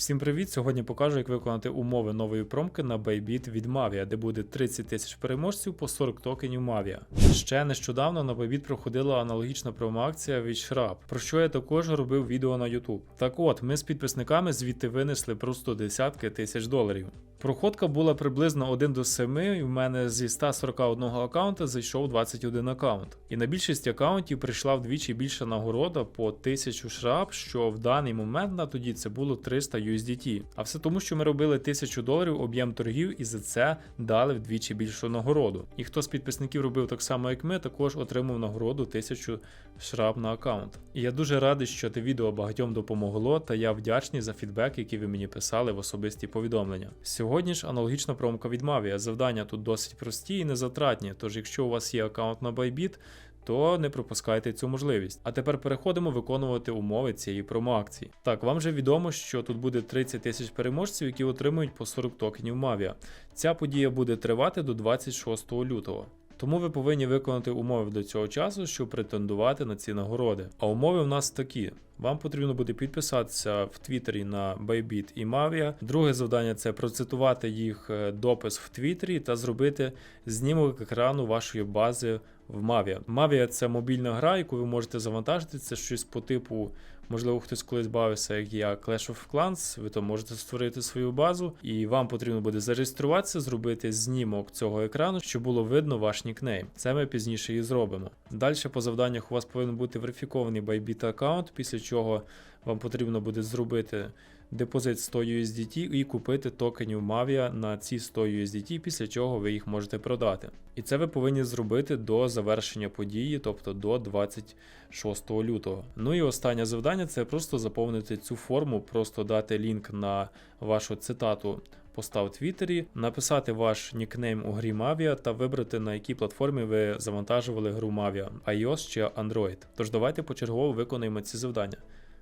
Всім привіт! Сьогодні покажу, як виконати умови нової промки на Bybit від Mavia, де буде 30 тисяч переможців по 40 токенів Mavia. Ще нещодавно на Bybit проходила аналогічна промоакція від Shrap, про що я також робив відео на YouTube. Так от, ми з підписниками звідти винесли просто десятки тисяч доларів. Проходка була приблизно 1 до 7, і в мене зі 141 аккаунта зайшов 21 аккаунт. І на більшість аккаунтів прийшла вдвічі більша нагорода по 1000 шрап, що в даний момент на тоді це було 300 USDT. А все тому, що ми робили 1000 доларів об'єм торгів і за це дали вдвічі більшу нагороду. І хто з підписників робив так само, як ми, також отримав нагороду 1000 шрап на аккаунт. І я дуже радий, що те відео багатьом допомогло, та я вдячний за фідбек, який ви мені писали в особисті повідомлення. Сьогодні ж аналогічна промка від Mavia. Завдання тут досить прості і незатратні, тож якщо у вас є аккаунт на Bybit, то не пропускайте цю можливість. А тепер переходимо виконувати умови цієї промоакції. Так, вам вже відомо, що тут буде 30 тисяч переможців, які отримують по 40 токенів Mavia. Ця подія буде тривати до 26 лютого. Тому ви повинні виконати умови до цього часу, щоб претендувати на ці нагороди. А умови в нас такі: вам потрібно буде підписатися в Твіттері на Bybit і Mavia. Друге завдання це процитувати їх е, допис в Твіттері та зробити знімок екрану вашої бази в Mavia. Mavia – це мобільна гра, яку ви можете завантажити. Це щось по типу. Можливо, хтось колись бавився, як я Clash of Clans, ви то можете створити свою базу, і вам потрібно буде зареєструватися, зробити знімок цього екрану, щоб було видно ваш нікнейм. Це ми пізніше і зробимо. Далі по завданнях у вас повинен бути верифікований Bybit аккаунт, після чого вам потрібно буде зробити депозит 100 USDT і купити токенів Mavia на ці 100 USDT, після чого ви їх можете продати. І це ви повинні зробити до завершення події, тобто до 26 лютого. Ну і останнє завдання це просто заповнити цю форму, просто дати лінк на вашу цитату. Поста в Твіттері, написати ваш нікнейм у грі Mavia та вибрати на якій платформі ви завантажували гру Mavia, iOS чи Android. Тож давайте почергово виконуємо ці завдання.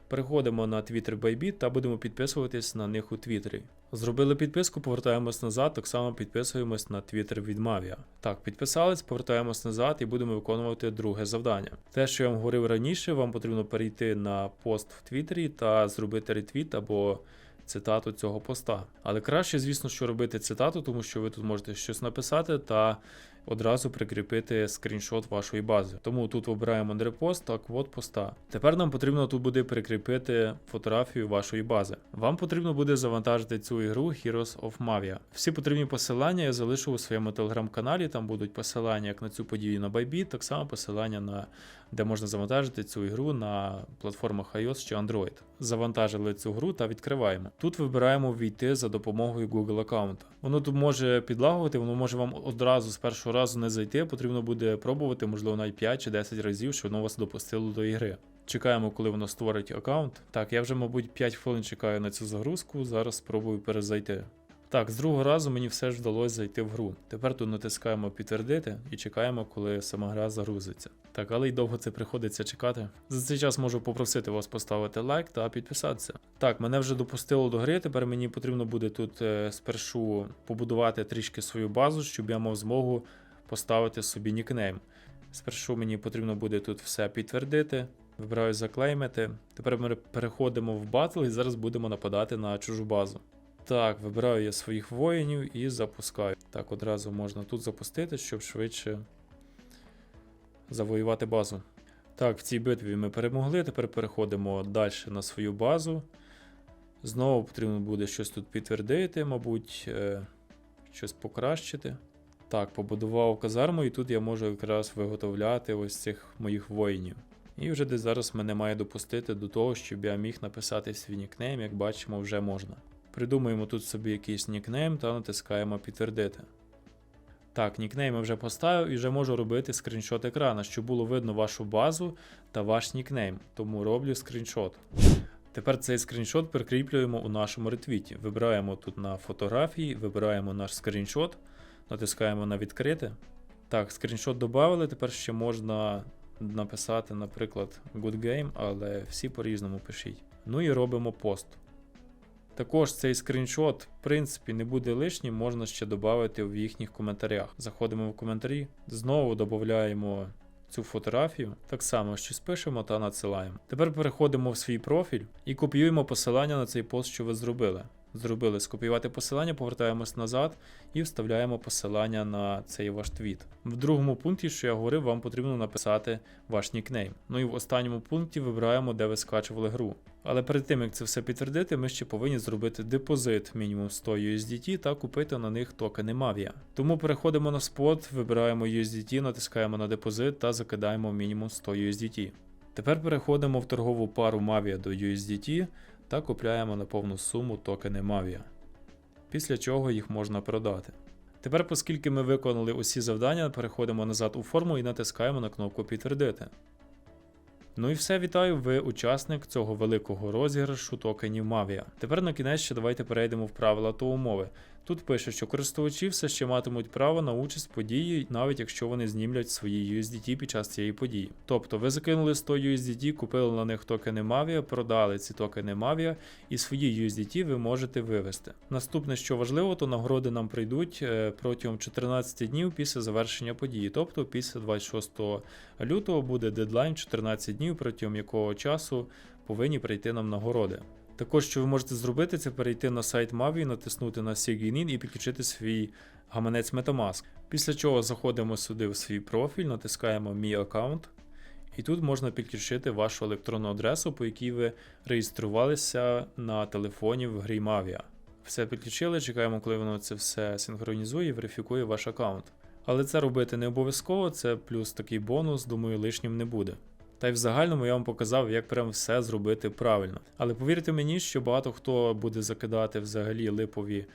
Переходимо на Twitter Bybit та будемо підписуватись на них у Твіттері. Зробили підписку, повертаємось назад, так само підписуємось на Twitter від Mavia. Так, підписались, повертаємось назад і будемо виконувати друге завдання. Те, що я вам говорив раніше, вам потрібно перейти на пост в Твіттері та зробити ретвіт або цитату цього поста. Але краще, звісно, що робити цитату, тому що ви тут можете щось написати та одразу прикріпити скріншот вашої бази. Тому тут обираємо репост та квот поста. Тепер нам потрібно тут буде прикріпити фотографію вашої бази. Вам потрібно буде завантажити цю ігру Heroes of Mavia. Всі потрібні посилання я залишу у своєму телеграм-каналі. Там будуть посилання як на цю подію на Bybit, так само посилання на де можна завантажити цю ігру на платформах iOS чи Android. Завантажили цю гру та відкриваємо. Тут вибираємо війти за допомогою Google аккаунта. Воно тут може підлагувати, воно може вам одразу з першого разу не зайти. Потрібно буде пробувати, можливо, навіть 5 чи 10 разів, щоб воно вас допустило до ігри. Чекаємо, коли воно створить аккаунт. Так, я вже, мабуть, 5 хвилин чекаю на цю загрузку. Зараз спробую перезайти. Так, з другого разу мені все ж вдалося зайти в гру. Тепер тут натискаємо підтвердити і чекаємо, коли сама гра загрузиться. Так, але й довго це приходиться чекати. За цей час можу попросити вас поставити лайк та підписатися. Так, мене вже допустило до гри. Тепер мені потрібно буде тут е, спершу побудувати трішки свою базу, щоб я мав змогу поставити собі нікнейм. Спершу мені потрібно буде тут все підтвердити. Вибираю заклеймити. Тепер ми переходимо в батл і зараз будемо нападати на чужу базу. Так, вибираю я своїх воїнів і запускаю. Так, одразу можна тут запустити, щоб швидше завоювати базу. Так, в цій битві ми перемогли. Тепер переходимо далі на свою базу. Знову потрібно буде щось тут підтвердити, мабуть, е, щось покращити. Так, побудував казарму, і тут я можу якраз виготовляти ось цих моїх воїнів. І вже десь зараз мене має допустити до того, щоб я міг написати свій нікнейм, як бачимо, вже можна. Придумуємо тут собі якийсь нікнейм та натискаємо підтвердити. Так, нікнейм я вже поставив і вже можу робити скріншот екрана, щоб було видно вашу базу та ваш нікнейм. Тому роблю скріншот. Тепер цей скріншот прикріплюємо у нашому ретвіті. Вибираємо тут на фотографії, вибираємо наш скріншот, натискаємо на відкрити. Так, скріншот додали, тепер ще можна написати, наприклад, good game, але всі по-різному пишіть. Ну і робимо пост. Також цей скріншот, в принципі, не буде лишнім, можна ще додати в їхніх коментарях. Заходимо в коментарі, знову додаємо цю фотографію, так само щось пишемо та надсилаємо. Тепер переходимо в свій профіль і копіюємо посилання на цей пост, що ви зробили. Зробили скопіювати посилання, повертаємось назад і вставляємо посилання на цей ваш твіт. В другому пункті, що я говорив, вам потрібно написати ваш нікнейм. Ну і в останньому пункті вибираємо, де ви скачували гру. Але перед тим як це все підтвердити, ми ще повинні зробити депозит мінімум 100 USDT та купити на них токени Mavia. Тому переходимо на спот, вибираємо USDT, натискаємо на депозит та закидаємо мінімум 100 USDT. Тепер переходимо в торгову пару Mavia до USDT та купляємо на повну суму токени Mavia. Після чого їх можна продати. Тепер, оскільки ми виконали усі завдання, переходимо назад у форму і натискаємо на кнопку Підтвердити. Ну і все, вітаю, ви учасник цього великого розіграшу токенів Mavia. Тепер на кінець ще давайте перейдемо в правила та умови. Тут пише, що користувачі все ще матимуть право на участь в події, навіть якщо вони знімлять свої USDT під час цієї події. Тобто ви закинули 100 USDT, купили на них токени Mavia, продали ці токени Mavia і свої USDT ви можете вивести. Наступне, що важливо, то нагороди нам прийдуть е, протягом 14 днів після завершення події, тобто після 26 лютого буде дедлайн 14 днів, протягом якого часу повинні прийти нам нагороди. Також, що ви можете зробити, це перейти на сайт Mavi, натиснути на Sign In і підключити свій гаманець Metamask. Після чого заходимо сюди в свій профіль, натискаємо Мій аккаунт. І тут можна підключити вашу електронну адресу, по якій ви реєструвалися на телефоні в грі Mavia. Все підключили, чекаємо, коли воно це все синхронізує і верифікує ваш аккаунт. Але це робити не обов'язково, це плюс такий бонус, думаю, лишнім не буде. Та й в загальному я вам показав, як прям все зробити правильно. Але повірте мені, що багато хто буде закидати взагалі липові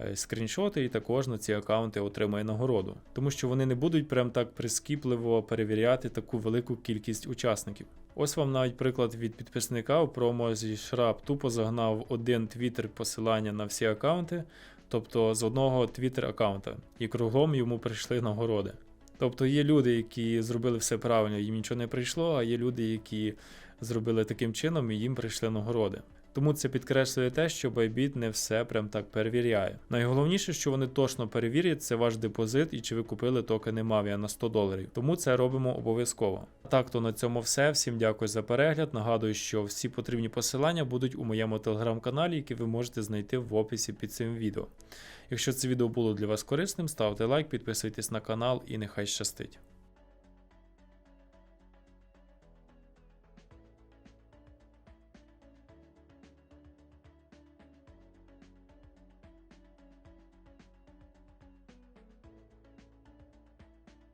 е, скріншоти і також на ці аккаунти отримає нагороду. Тому що вони не будуть прям так прискіпливо перевіряти таку велику кількість учасників. Ось вам навіть приклад від підписника у промозі Шраб тупо загнав один твіттер посилання на всі аккаунти, тобто з одного твіттер аккаунта, і кругом йому прийшли нагороди. Тобто є люди, які зробили все правильно, їм нічого не прийшло, а є люди, які зробили таким чином і їм прийшли нагороди. Тому це підкреслює те, що Bybit не все прям так перевіряє. Найголовніше, що вони точно перевірять, це ваш депозит і чи ви купили токени Mavia на 100 доларів. Тому це робимо обов'язково. Так, то на цьому все. Всім дякую за перегляд. Нагадую, що всі потрібні посилання будуть у моєму телеграм-каналі, які ви можете знайти в описі під цим відео. Якщо це відео було для вас корисним, ставте лайк, підписуйтесь на канал і нехай щастить.